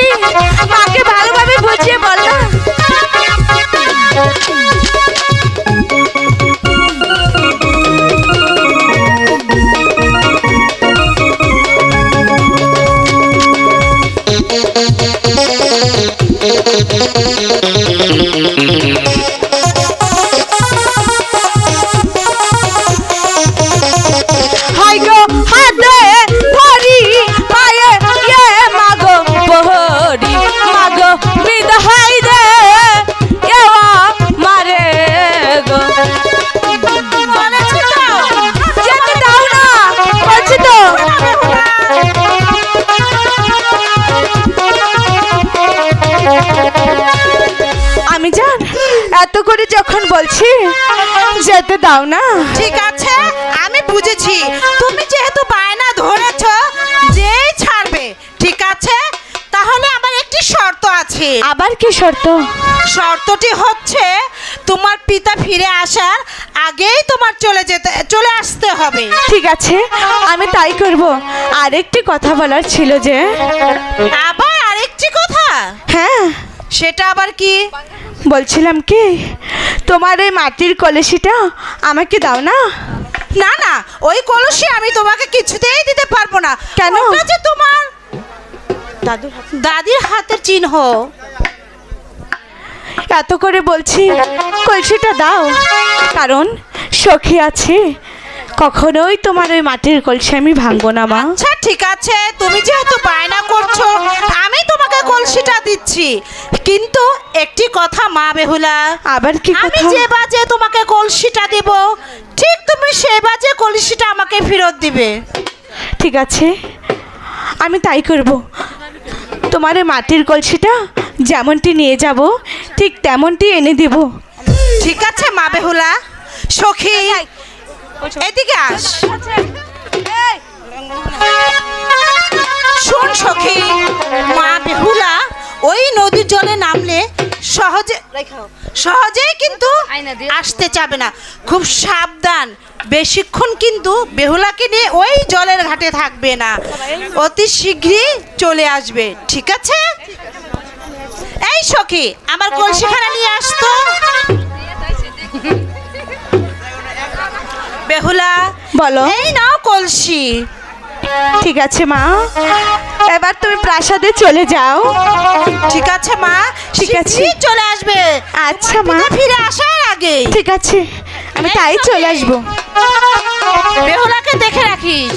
পাখি করে যখন বলছি যেতে দাও না। ঠিক আছে আমি বুঝেছি। তুমি যেহেতু বায়না ধরেছ যেই ছাড়বে ঠিক আছে? তাহলে আমার একটি শর্ত আছে। আবার কি শর্ত? শর্তটি হচ্ছে তোমার পিতা ফিরে আসার আগেই তোমার চলে যেতে চলে আসতে হবে। ঠিক আছে আমি তাই করব। আরেকটি কথা বলার ছিল যে আবার আরেকটি কথা? হ্যাঁ। সেটা আবার কি? বলছিলাম কি তোমার এই মাটির কলসিটা আমাকে দাও না? না না ওই কলসি আমি তোমাকে কিছুতেই দিতে পারব না। কেন? যে তোমার দাদির হাতের চিহ্ন। এত করে বলছি কলসিটা দাও কারণ সখী আছে কখনোই তোমার ওই মাটির কলসি আমি ভাঙবো না মা। আচ্ছা ঠিক আছে। তুমি যেহেতু বায়না করছ আমি তোমাকে কলসিটা দিচ্ছি। কিন্তু একটি কথা মা বেহুলা। আবার কি আমি কথা? যে বাজে তোমাকে কলসিটা দেব ঠিক তুমি সে বাজে কলসিটা আমাকে ফেরত দিবে। ঠিক আছে। আমি তাই করব। তোমার এই মাটির কলসিটা যেমনটি নিয়ে যাব ঠিক তেমনটি এনে দেব। ঠিক আছে মা বেহুলা। সখী এদিকে আস। শোন সখী মা বেহুলা ওই নদীর জলে নামলে সহজে সহজেই কিন্তু আসতে চাবে না। খুব সাবধান। বেশিক্ষণ কিন্তু বেহুলাকে নিয়ে ওই জলের ঘাটে থাকবে না। অতি শীঘ্রই চলে আসবে ঠিক আছে? এই সখী আমার কলসিখানা নিয়ে আসতো। বেহুলা। বলো। এই নাও কলসি। ঠিক আছে মা। এবার তুমি প্রাসাদে চলে যাও। ঠিক আছে মা। ঠিক আছে। চলে আসবে। আচ্ছা মা। ফিরে আসার আগে। ঠিক আছে আমি তাই চলে আসব। বেহুলাকে দেখে রাখিস।